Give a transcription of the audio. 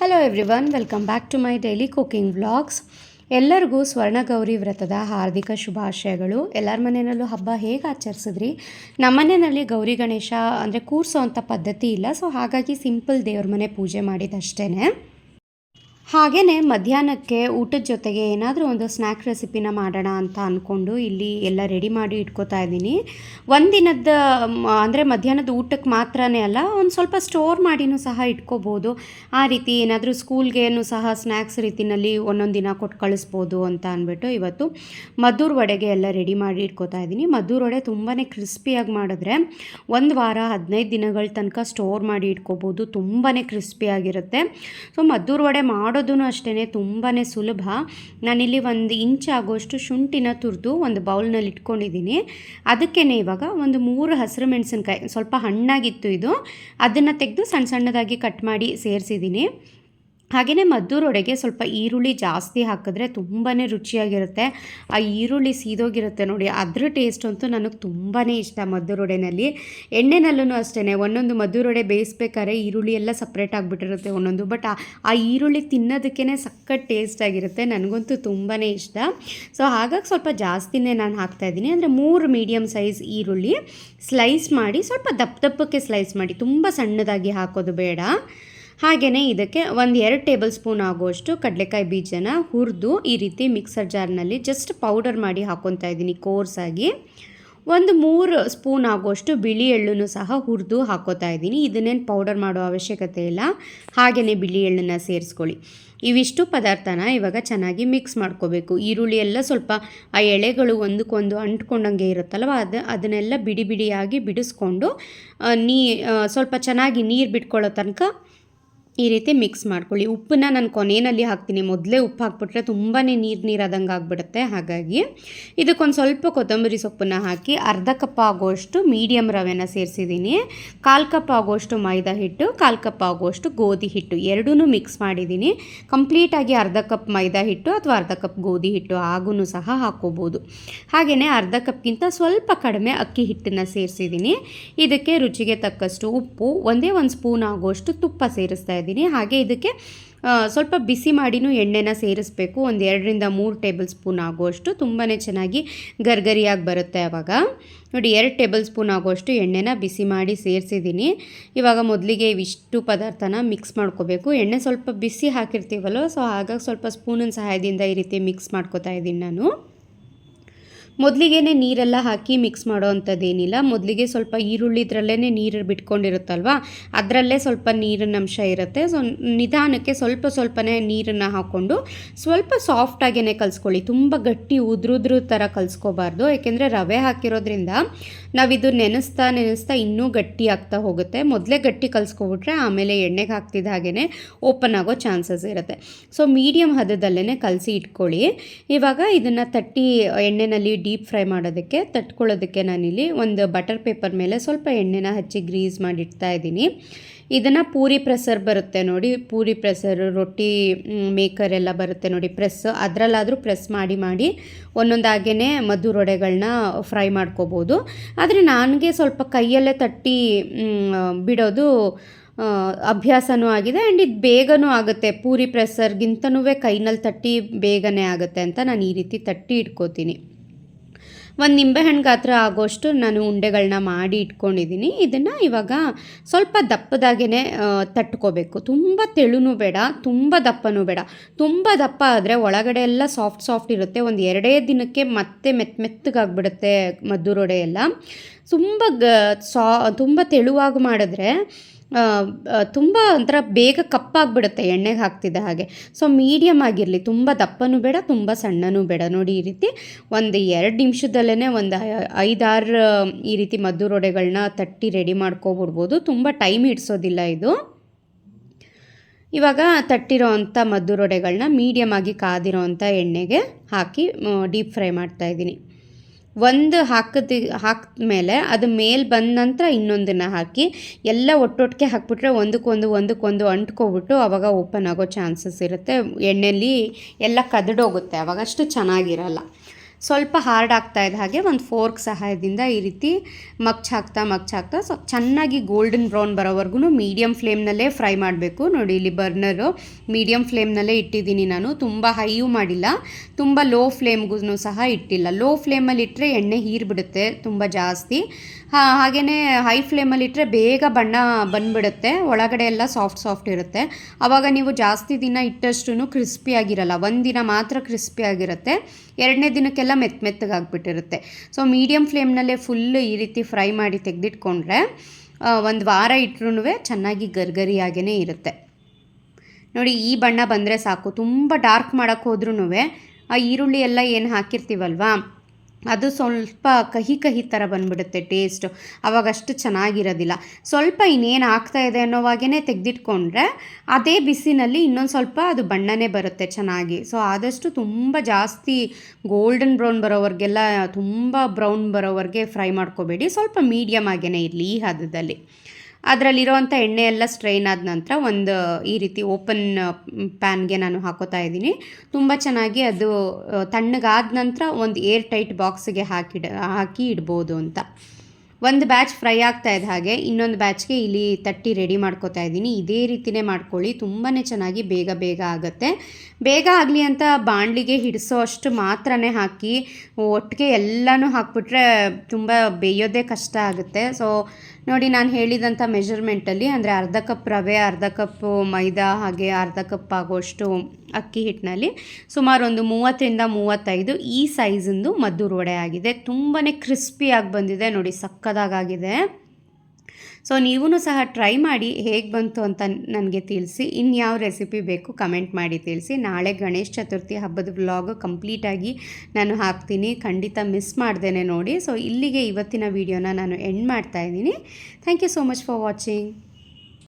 Hello everyone welcome back to my daily cooking vlogs ಎಲ್ಲರಿಗೂ ಸ್ವರ್ಣಗೌರಿ ವ್ರತದ ಹಾರ್ದಿಕ ಶುಭಾಶಯಗಳು. ಎಲ್ಲರ ಮನೆಯಲ್ಲೂ ಹಬ್ಬ ಹೇಗೆ ಆಚರಿಸಿದ್ರಿ? ನಮ್ಮ ಮನೆಯಲ್ಲಿ ಗೌರಿ ಗಣೇಶ ಅಂದರೆ ಕೂರಿಸೋ ಅಂಥ ಪದ್ಧತಿ ಇಲ್ಲ. ಸೊ ಹಾಗಾಗಿ ಸಿಂಪಲ್ ದೇವ್ರ ಮನೆ ಪೂಜೆ ಮಾಡಿದಷ್ಟೇ ಹಾಗೆಯೇ ಮಧ್ಯಾಹ್ನಕ್ಕೆ ಊಟದ ಜೊತೆಗೆ ಏನಾದರೂ ಒಂದು ಸ್ನ್ಯಾಕ್ ರೆಸಿಪಿನ ಮಾಡೋಣ ಅಂತ ಅಂದ್ಕೊಂಡು ಇಲ್ಲಿ ಎಲ್ಲ ರೆಡಿ ಮಾಡಿ ಇಟ್ಕೋತಾ ಇದ್ದೀನಿ. ಒಂದಿನದ ಅಂದರೆ ಮಧ್ಯಾಹ್ನದ ಊಟಕ್ಕೆ ಮಾತ್ರನೇ ಅಲ್ಲ, ಒಂದು ಸ್ವಲ್ಪ ಸ್ಟೋರ್ ಮಾಡಿನೂ ಸಹ ಇಟ್ಕೋಬೋದು. ಆ ರೀತಿ ಏನಾದರೂ ಸ್ಕೂಲ್ಗೇನು ಸಹ ಸ್ನ್ಯಾಕ್ಸ್ ರೀತಿನಲ್ಲಿ ಒಂದೊಂದು ದಿನ ಕೊಟ್ಟು ಕಳಿಸ್ಬೋದು ಅಂತ ಅಂದ್ಬಿಟ್ಟು ಇವತ್ತು ಮದ್ದೂರು ವಡೆಗೆ ಎಲ್ಲ ರೆಡಿ ಮಾಡಿ ಇಟ್ಕೋತಾ ಇದ್ದೀನಿ. ಮದ್ದೂರು ವಡೆ ತುಂಬಾ ಕ್ರಿಸ್ಪಿಯಾಗಿ ಮಾಡಿದ್ರೆ ಒಂದು ವಾರ, ಹದಿನೈದು ದಿನಗಳ ತನಕ ಸ್ಟೋರ್ ಮಾಡಿ ಇಟ್ಕೋಬೋದು. ತುಂಬಾ ಕ್ರಿಸ್ಪಿಯಾಗಿರುತ್ತೆ. ಸೊ ಮದ್ದೂರು ವಡೆ ಮಾಡೋದು ಅಷ್ಟೇ ತುಂಬಾ ಸುಲಭ. ನಾನಿಲ್ಲಿ ಒಂದು ಇಂಚ್ ಆಗೋಷ್ಟು ಶುಂಠಿನ ತುರಿದು ಒಂದು ಬೌಲ್ನಲ್ಲಿ ಇಟ್ಕೊಂಡಿದ್ದೀನಿ. ಅದಕ್ಕೇ ಇವಾಗ ಒಂದು ಮೂರು ಹಸಿರು ಮೆಣಸಿನ್ಕಾಯಿ, ಸ್ವಲ್ಪ ಹಣ್ಣಾಗಿತ್ತು ಇದು. ಅದನ್ನು ತೆಗೆದು ಸಣ್ಣ ಸಣ್ಣದಾಗಿ ಕಟ್ ಮಾಡಿ ಸೇರಿಸಿದ್ದೀನಿ. ಹಾಗೆಯೇ ಮದ್ದೂರೊಡೆಗೆ ಸ್ವಲ್ಪ ಈರುಳ್ಳಿ ಜಾಸ್ತಿ ಹಾಕಿದ್ರೆ ತುಂಬಾ ರುಚಿಯಾಗಿರುತ್ತೆ. ಆ ಈರುಳ್ಳಿ ಸೀದೋಗಿರುತ್ತೆ ನೋಡಿ, ಅದ್ರ ಟೇಸ್ಟ್ ಅಂತೂ ನನಗೆ ತುಂಬಾ ಇಷ್ಟ ಮದ್ದೂರೊಡೆನಲ್ಲಿ ಎಣ್ಣೆನಲ್ಲೂ ಅಷ್ಟೇ ಒಂದೊಂದು ಮದ್ದೂರೊಡೆ ಬೇಯಿಸ್ಬೇಕಾದ್ರೆ ಈರುಳ್ಳಿ ಎಲ್ಲ ಸಪ್ರೇಟ್ ಆಗಿಬಿಟ್ಟಿರುತ್ತೆ ಒಂದೊಂದು ಬಟ್ ಆ ಈರುಳ್ಳಿ ತಿನ್ನೋದಕ್ಕೇ ಸಖತ್ ಟೇಸ್ಟ್ ಆಗಿರುತ್ತೆ, ನನಗಂತೂ ತುಂಬಾ ಇಷ್ಟ. ಸೊ ಹಾಗಾಗಿ ಸ್ವಲ್ಪ ಜಾಸ್ತಿನೇ ನಾನು ಹಾಕ್ತಾಯಿದ್ದೀನಿ ಅಂದರೆ ಮೂರು ಮೀಡಿಯಮ್ ಸೈಜ್ ಈರುಳ್ಳಿ ಸ್ಲೈಸ್ ಮಾಡಿ ಸ್ವಲ್ಪ ದಪ್ಪ ದಪ್ಪಕ್ಕೆ ಸ್ಲೈಸ್ ಮಾಡಿ, ತುಂಬ ಸಣ್ಣದಾಗಿ ಹಾಕೋದು ಬೇಡ. ಹಾಗೆಯೇ ಇದಕ್ಕೆ ಒಂದು ಎರಡು ಟೇಬಲ್ ಸ್ಪೂನ್ ಆಗುವಷ್ಟು ಕಡಲೆಕಾಯಿ ಬೀಜನ ಹುರಿದು ಈ ರೀತಿ ಮಿಕ್ಸರ್ ಜಾರ್ನಲ್ಲಿ ಜಸ್ಟ್ ಪೌಡರ್ ಮಾಡಿ ಹಾಕ್ಕೊತಾ ಇದ್ದೀನಿ ಕೋರ್ಸಾಗಿ ಒಂದು ಮೂರು ಸ್ಪೂನ್ ಆಗುವಷ್ಟು ಬಿಳಿ ಎಳ್ಳನ್ನು ಸಹ ಹುರಿದು ಹಾಕೋತಾ ಇದ್ದೀನಿ. ಇದನ್ನೇನು ಪೌಡರ್ ಮಾಡೋ ಅವಶ್ಯಕತೆ ಇಲ್ಲ. ಹಾಗೆಯೇ ಬಿಳಿ ಎಳ್ಳನ್ನು ಸೇರಿಸ್ಕೊಳ್ಳಿ. ಇವಿಷ್ಟು ಪದಾರ್ಥನ ಇವಾಗ ಚೆನ್ನಾಗಿ ಮಿಕ್ಸ್ ಮಾಡ್ಕೋಬೇಕು. ಈರುಳ್ಳಿ ಎಲ್ಲ ಸ್ವಲ್ಪ ಆ ಎಳೆಗಳು ಒಂದಕ್ಕೊಂದು ಅಂಟ್ಕೊಂಡಂಗೆ ಇರುತ್ತಲ್ವ, ಅದು ಅದನ್ನೆಲ್ಲ ಬಿಡಿ ಬಿಡಿಯಾಗಿ ಬಿಡಿಸ್ಕೊಂಡು ನೀ ಸ್ವಲ್ಪ ಚೆನ್ನಾಗಿ ನೀರು ಬಿಟ್ಕೊಳ್ಳೋ ತನಕ ಈ ರೀತಿ ಮಿಕ್ಸ್ ಮಾಡ್ಕೊಳ್ಳಿ. ಉಪ್ಪನ್ನ ನಾನು ಕೊನೆಯಲ್ಲಿ ಹಾಕ್ತೀನಿ. ಮೊದಲೇ ಉಪ್ಪು ಹಾಕ್ಬಿಟ್ರೆ ತುಂಬಾ ನೀರು ನೀರಾದಂಗೆ ಆಗಿಬಿಡುತ್ತೆ. ಹಾಗಾಗಿ ಇದಕ್ಕೊಂದು ಸ್ವಲ್ಪ ಕೊತ್ತಂಬರಿ ಸೊಪ್ಪನ್ನು ಹಾಕಿ ಅರ್ಧ ಕಪ್ ಆಗುವಷ್ಟು ಮೀಡಿಯಮ್ ರವೆನ ಸೇರಿಸಿದ್ದೀನಿ. ಕಾಲು ಕಪ್ ಆಗುವಷ್ಟು ಮೈದಾ ಹಿಟ್ಟು, ಕಾಲು ಕಪ್ ಆಗುವಷ್ಟು ಗೋಧಿ ಹಿಟ್ಟು ಎರಡೂ ಮಿಕ್ಸ್ ಮಾಡಿದ್ದೀನಿ. ಕಂಪ್ಲೀಟಾಗಿ ಅರ್ಧ ಕಪ್ ಮೈದಾ ಹಿಟ್ಟು ಅಥವಾ ಅರ್ಧ ಕಪ್ ಗೋಧಿ ಹಿಟ್ಟು ಆಗೂ ಸಹ ಹಾಕೋಬೋದು. ಹಾಗೆಯೇ ಅರ್ಧ ಕಪ್ಗಿಂತ ಸ್ವಲ್ಪ ಕಡಿಮೆ ಅಕ್ಕಿ ಹಿಟ್ಟನ್ನು ಸೇರಿಸಿದ್ದೀನಿ. ಇದಕ್ಕೆ ರುಚಿಗೆ ತಕ್ಕಷ್ಟು ಉಪ್ಪು, ಒಂದೇ ಒಂದು ಸ್ಪೂನ್ ಆಗುವಷ್ಟು ತುಪ್ಪ ಸೇರಿಸ್ತಾ ಹಾಗೆ ಇದಕ್ಕೆ ಸ್ವಲ್ಪ ಬಿಸಿ ಮಾಡಿನೂ ಎಣ್ಣೆನ ಸೇರಿಸ್ಬೇಕು. ಒಂದು ಎರಡರಿಂದ ಮೂರು ಟೇಬಲ್ ಸ್ಪೂನ್ ಆಗುವಷ್ಟು. ತುಂಬಾ ಚೆನ್ನಾಗಿ ಗರ್ಗರಿಯಾಗಿ ಬರುತ್ತೆ ಆವಾಗ ನೋಡಿ, ಎರಡು ಟೇಬಲ್ ಸ್ಪೂನ್ ಆಗುವಷ್ಟು ಎಣ್ಣೆನ ಬಿಸಿ ಮಾಡಿ ಸೇರಿಸಿದ್ದೀನಿ. ಇವಾಗ ಮೊದಲಿಗೆ ಇವಿಷ್ಟು ಪದಾರ್ಥನ ಮಿಕ್ಸ್ ಮಾಡ್ಕೋಬೇಕು. ಎಣ್ಣೆ ಸ್ವಲ್ಪ ಬಿಸಿ ಹಾಕಿರ್ತೀವಲ್ಲ ಸೊ ಹಾಗಾಗಿ ಸ್ವಲ್ಪ ಸ್ಪೂನಿನ ಸಹಾಯದಿಂದ ಈ ರೀತಿ ಮಿಕ್ಸ್ ಮಾಡ್ಕೋತಾ ಇದ್ದೀನಿ ನಾನು. ಮೊದಲಿಗೆ ನೀರೆಲ್ಲ ಹಾಕಿ ಮಿಕ್ಸ್ ಮಾಡೋ ಅಂಥದ್ದೇನಿಲ್ಲ ಮೊದಲಿಗೆ ಸ್ವಲ್ಪ ಈರುಳ್ಳಿ ಇದರಲ್ಲೇ ನೀರು ಬಿಟ್ಕೊಂಡಿರುತ್ತಲ್ವ? ಅದರಲ್ಲೇ ಸ್ವಲ್ಪ ನೀರಿನ ಅಂಶ ಇರುತ್ತೆ. ಸೊ ನಿಧಾನಕ್ಕೆ ಸ್ವಲ್ಪ ಸ್ವಲ್ಪನೇ ನೀರನ್ನು ಹಾಕ್ಕೊಂಡು ಸ್ವಲ್ಪ ಸಾಫ್ಟಾಗೇ ಕಲಿಸ್ಕೊಳ್ಳಿ. ತುಂಬ ಗಟ್ಟಿ, ಉದ್ರುದ್ರ ಥರ ಕಲಿಸ್ಕೋಬಾರ್ದು. ಯಾಕೆಂದರೆ ರವೆ ಹಾಕಿರೋದ್ರಿಂದ ನಾವಿದು ನೆನೆಸ್ತಾ ನೆನೆಸ್ತಾ ಇನ್ನೂ ಗಟ್ಟಿ ಆಗ್ತಾ ಹೋಗುತ್ತೆ. ಮೊದಲೇ ಗಟ್ಟಿ ಕಲಿಸ್ಕೊಬಿಟ್ರೆ ಆಮೇಲೆ ಎಣ್ಣೆಗೆ ಹಾಕ್ತಿದ್ದ ಹಾಗೆಯೇ ಓಪನ್ ಆಗೋ ಚಾನ್ಸಸ್ ಇರುತ್ತೆ. ಸೊ ಮೀಡಿಯಮ್ ಹದದಲ್ಲೇ ಕಲಸಿ ಇಟ್ಕೊಳ್ಳಿ. ಇವಾಗ ಇದನ್ನು ತಟ್ಟಿ ಎಣ್ಣೆನಲ್ಲಿ ಡೀಪ್ ಫ್ರೈ ಮಾಡೋದಕ್ಕೆ, ತಟ್ಕೊಳ್ಳೋದಕ್ಕೆ ನಾನಿಲ್ಲಿ ಒಂದು ಬಟರ್ ಪೇಪರ್ ಮೇಲೆ ಸ್ವಲ್ಪ ಎಣ್ಣೆನ ಹಚ್ಚಿ ಗ್ರೀಸ್ ಮಾಡಿಡ್ತಾ ಇದ್ದೀನಿ. ಇದನ್ನು ಪೂರಿ ಪ್ರೆಸರ್ ಬರುತ್ತೆ ನೋಡಿ. ಪೂರಿ ಪ್ರೆಸರ್ ರೊಟ್ಟಿ ಮೇಕರ್ ಎಲ್ಲ ಬರುತ್ತೆ ನೋಡಿ ಪ್ರೆಸ್. ಅದರಲ್ಲಾದರೂ ಪ್ರೆಸ್ ಮಾಡಿ ಮಾಡಿ ಒಂದೊಂದಾಗೇ ಮಧುರೊಡೆಗಳನ್ನ ಫ್ರೈ ಮಾಡ್ಕೋಬೋದು. ಆದರೆ ನನಗೆ ಸ್ವಲ್ಪ ಕೈಯಲ್ಲೇ ತಟ್ಟಿ ಬಿಡೋದು ಅಭ್ಯಾಸನೂ ಆಗಿದೆ. ಆ್ಯಂಡ್ ಇದು ಬೇಗನೂ ಆಗುತ್ತೆ. ಪೂರಿ ಪ್ರೆಸರ್ಗಿಂತನೂ ಕೈನಲ್ಲಿ ತಟ್ಟಿ ಬೇಗನೆ ಆಗುತ್ತೆ ಅಂತ ನಾನು ಈ ರೀತಿ ತಟ್ಟಿ ಇಟ್ಕೋತೀನಿ. ಒಂದು ನಿಂಬೆಹಣ್ಣು ಗಾತ್ರ ಆಗೋಷ್ಟು ನಾನು ಉಂಡೆಗಳನ್ನ ಮಾಡಿ ಇಟ್ಕೊಂಡಿದ್ದೀನಿ ಇದನ್ನು ಇವಾಗ ಸ್ವಲ್ಪ ದಪ್ಪದಾಗೇ ತಟ್ಕೋಬೇಕು. ತುಂಬ ತೆಳುನೂ ಬೇಡ, ತುಂಬ ದಪ್ಪನೂ ಬೇಡ. ತುಂಬ ದಪ್ಪ ಆದರೆ ಒಳಗಡೆ ಎಲ್ಲ ಸಾಫ್ಟ್ ಸಾಫ್ಟ್ ಇರುತ್ತೆ. ಒಂದು ಎರಡೇ ದಿನಕ್ಕೆ ಮತ್ತೆ ಮೆತ್ತ ಮೆತ್ತಗಾಗ್ಬಿಡುತ್ತೆ ಮದ್ದೂರೊಡೆ ಎಲ್ಲ. ತುಂಬ ಗ, ಸಾ, ತುಂಬ ತೆಳುವಾಗಿ ಮಾಡಿದ್ರೆ ತುಂಬ ಒಂಥರ ಬೇಗ ಕಪ್ಪಾಗಿಬಿಡುತ್ತೆ, ಎಣ್ಣೆಗೆ ಹಾಕ್ತಿದ್ದ ಹಾಗೆ. ಸೊ ಮೀಡಿಯಮ್ ಆಗಿರಲಿ, ತುಂಬ ದಪ್ಪನೂ ಬೇಡ, ತುಂಬ ಸಣ್ಣನೂ ಬೇಡ. ನೋಡಿ, ಈ ರೀತಿ ಒಂದು ಎರಡು ನಿಮಿಷದಲ್ಲೇ ಒಂದು ಐದಾರು ಈ ರೀತಿ ಮದ್ದೂರೊಡೆಗಳನ್ನ ತಟ್ಟಿ ರೆಡಿ ಮಾಡ್ಕೊಬಿಡ್ಬೋದು. ತುಂಬ ಟೈಮ್ ಹಿಡಿಸೋದಿಲ್ಲ ಇದು. ಇವಾಗ ತಟ್ಟಿರೋ ಅಂಥ ಮದ್ದೂರೊಡೆಗಳನ್ನ ಮೀಡಿಯಮ್ ಆಗಿ ಕಾದಿರೋ ಅಂಥ ಎಣ್ಣೆಗೆ ಹಾಕಿ ಡೀಪ್ ಫ್ರೈ ಮಾಡ್ತಾಯಿದ್ದೀನಿ ಒಂದು ಹಾಕಿದ, ಹಾಕಿದ್ಮೇಲೆ ಅದು ಮೇಲೆ ಬಂದ ನಂತರ ಇನ್ನೊಂದನ್ನು ಹಾಕಿ ಎಲ್ಲ ಒಟ್ಟೊಟ್ಟಿಗೆ ಹಾಕ್ಬಿಟ್ರೆ ಒಂದಕ್ಕೊಂದು ಒಂದಕ್ಕೊಂದು ಅಂಟ್ಕೊಬಿಟ್ಟು ಆವಾಗ ಓಪನ್ ಆಗೋ ಚಾನ್ಸಸ್ ಇರುತ್ತೆ. ಎಣ್ಣೆಯಲ್ಲಿ ಎಲ್ಲ ಕದಡೋಗುತ್ತೆ. ಅವಾಗಷ್ಟು ಚೆನ್ನಾಗಿರಲ್ಲ. ಸ್ವಲ್ಪ ಹಾರ್ಡ್ ಆಗ್ತಾ ಇದ್ದ ಹಾಗೆ ಒಂದು ಫೋರ್ಕ್ ಸಹಾಯದಿಂದ ಈ ರೀತಿ ಮಗ್ಚ್ ಹಾಕ್ತಾ ಮಗ್ಚ್ ಹಾಕ್ತಾ ಸೊ ಚೆನ್ನಾಗಿ ಗೋಲ್ಡನ್ ಬ್ರೌನ್ ಬರೋವರೆಗೂ ಮೀಡಿಯಮ್ ಫ್ಲೇಮ್ನಲ್ಲೇ ಫ್ರೈ ಮಾಡಬೇಕು. ನೋಡಿ ಇಲ್ಲಿ ಬರ್ನರು ಮೀಡಿಯಮ್ ಫ್ಲೇಮ್ನಲ್ಲೇ ಇಟ್ಟಿದ್ದೀನಿ ನಾನು. ತುಂಬ ಹೈಯೂ ಮಾಡಿಲ್ಲ. ತುಂಬ ಲೋ ಫ್ಲೇಮ್ಗೂ ಸಹ ಇಟ್ಟಿಲ್ಲ. ಲೋ ಫ್ಲೇಮಲ್ಲಿ ಇಟ್ಟರೆ ಎಣ್ಣೆ ಹೀರ್ಬಿಡುತ್ತೆ ತುಂಬ ಜಾಸ್ತಿ. ಹಾಗೆಯೇ ಹೈ ಫ್ಲೇಮಲ್ಲಿ ಇಟ್ಟರೆ ಬೇಗ ಬಣ್ಣ ಬಂದುಬಿಡುತ್ತೆ. ಒಳಗಡೆ ಎಲ್ಲ ಸಾಫ್ಟ್ ಸಾಫ್ಟ್ ಇರುತ್ತೆ. ಆವಾಗ ನೀವು ಜಾಸ್ತಿ ದಿನ ಇಟ್ಟಷ್ಟು ಕ್ರಿಸ್ಪಿ ಆಗಿರಲ್ಲ. ಒಂದಿನ ಮಾತ್ರ ಕ್ರಿಸ್ಪಿ ಆಗಿರುತ್ತೆ. ಎರಡನೇ ದಿನಕ್ಕೆಲ್ಲ ಮೆತ್ತ ಮೆತ್ತಗಾಗ್ಬಿಟ್ಟಿರುತ್ತೆ ಸೊ ಮೀಡಿಯಮ್ ಫ್ಲೇಮ್ನಲ್ಲೇ ಫುಲ್ ಈ ರೀತಿ ಫ್ರೈ ಮಾಡಿ ತೆಗೆದಿಟ್ಕೊಂಡ್ರೆ ಒಂದು ವಾರ ಇಟ್ರೂ ಚೆನ್ನಾಗಿ ಗರ್ಗರಿಯಾಗೇ ಇರುತ್ತೆ. ನೋಡಿ, ಈ ಬಣ್ಣ ಬಂದರೆ ಸಾಕು. ತುಂಬ ಡಾರ್ಕ್ ಮಾಡೋಕ್ಕೆ ಹೋದ್ರೂ ಆ ಈರುಳ್ಳಿ ಎಲ್ಲ ಏನು ಹಾಕಿರ್ತೀವಲ್ವಾ? ಅದು ಸ್ವಲ್ಪ ಕಹಿ ಕಹಿ ಥರ ಬಂದ್ಬಿಡುತ್ತೆ ಟೇಸ್ಟು ಅವಾಗ ಅಷ್ಟು ಚೆನ್ನಾಗಿರೋದಿಲ್ಲ. ಸ್ವಲ್ಪ ಇನ್ನೇನು ಆಗ್ತಾ ಇದೆ ಅನ್ನೋವಾಗೇ ತೆಗೆದಿಟ್ಕೊಂಡ್ರೆ ಅದೇ ಬಿಸಿನಲ್ಲಿ ಇನ್ನೊಂದು ಸ್ವಲ್ಪ ಅದು ಬಣ್ಣನೇ ಬರುತ್ತೆ ಚೆನ್ನಾಗಿ. ಸೊ ಆದಷ್ಟು ತುಂಬ ಜಾಸ್ತಿ ಗೋಲ್ಡನ್ ಬ್ರೌನ್ ಬರೋವರೆಗೆಲ್ಲ ತುಂಬ ಬ್ರೌನ್ ಬರೋವರೆಗೆ ಫ್ರೈ ಮಾಡ್ಕೋಬೇಡಿ. ಸ್ವಲ್ಪ ಮೀಡಿಯಮ್ ಆಗೇ ಇರಲಿ ಈ ಹದದಲ್ಲಿ. ಅದರಲ್ಲಿರೋವಂಥ ಎಣ್ಣೆ ಎಲ್ಲ ಸ್ಟ್ರೈನ್ ಆದ ನಂತರ ಒಂದು, ಈ ರೀತಿ ಓಪನ್ ಪ್ಯಾನ್ಗೆ ನಾನು ಹಾಕೋತಾ ಇದ್ದೀನಿ. ತುಂಬ ಚೆನ್ನಾಗಿ ಅದು ತಣ್ಣಗಾದ ನಂತರ ಒಂದು ಏರ್ ಟೈಟ್ ಬಾಕ್ಸ್ಗೆ ಹಾಕಿಡ, ಹಾಕಿ ಇಡ್ಬೋದು ಅಂತ. ಒಂದು ಬ್ಯಾಚ್ ಫ್ರೈ ಆಗ್ತಾ ಇದ್ದ ಹಾಗೆ ಇನ್ನೊಂದು ಬ್ಯಾಚ್ಗೆ ಇಲ್ಲಿ ತಟ್ಟಿ ರೆಡಿ ಮಾಡ್ಕೋತಾ ಇದ್ದೀನಿ. ಇದೇ ರೀತಿಯೇ ಮಾಡ್ಕೊಳ್ಳಿ. ತುಂಬಾ ಚೆನ್ನಾಗಿ ಬೇಗ ಬೇಗ ಆಗುತ್ತೆ. ಬೇಗ ಆಗಲಿ ಅಂತ ಬಾಣಲಿಗೆ ಹಿಡಿಸೋ ಅಷ್ಟು ಮಾತ್ರನೇ ಹಾಕಿ ಒಟ್ಟಿಗೆ ಎಲ್ಲನೂ ಹಾಕ್ಬಿಟ್ರೆ ತುಂಬ ಬೇಯೋದೇ ಕಷ್ಟ ಆಗುತ್ತೆ. ಸೊ ನೋಡಿ, ನಾನು ಹೇಳಿದಂಥ ಮೆಷರ್ಮೆಂಟಲ್ಲಿ ಅಂದರೆ ಅರ್ಧ ಕಪ್ ರವೆ, ಅರ್ಧ ಕಪ್ ಮೈದಾ ಹಾಗೆ ಅರ್ಧ ಕಪ್ ಆಗೋಷ್ಟು ಅಕ್ಕಿ ಹಿಟ್ಟಿನಲ್ಲಿ ಸುಮಾರು ಒಂದು ಮೂವತ್ತರಿಂದ ಮೂವತ್ತೈದು ಈ ಸೈಜಿಂದು ಮದ್ದೂರು ವಡೆ ಆಗಿದೆ. ತುಂಬಾ ಕ್ರಿಸ್ಪಿಯಾಗಿ ಬಂದಿದೆ ನೋಡಿ ಸಕ್ಕದಾಗಿದೆ ಸೊ ನೀವೂ ಸಹ ಟ್ರೈ ಮಾಡಿ ಹೇಗೆ ಬಂತು ಅಂತ ನನಗೆ ತಿಳಿಸಿ ಇನ್ಯಾವ ರೆಸಿಪಿ ಬೇಕು ಕಮೆಂಟ್ ಮಾಡಿ ತಿಳಿಸಿ. ನಾಳೆ ಗಣೇಶ ಚತುರ್ಥಿ ಹಬ್ಬದ ವ್ಲಾಗ್ ಕಂಪ್ಲೀಟಾಗಿ ನಾನು ಹಾಕ್ತೀನಿ. ಖಂಡಿತ ಮಿಸ್ ಮಾಡ್ದೇನೆ ನೋಡಿ. ಸೊ ಇಲ್ಲಿಗೆ ಇವತ್ತಿನ ವೀಡಿಯೋನ ನಾನು ಎಂಡ್ ಮಾಡ್ತಾ ಇದ್ದೀನಿ. Thank you so much for watching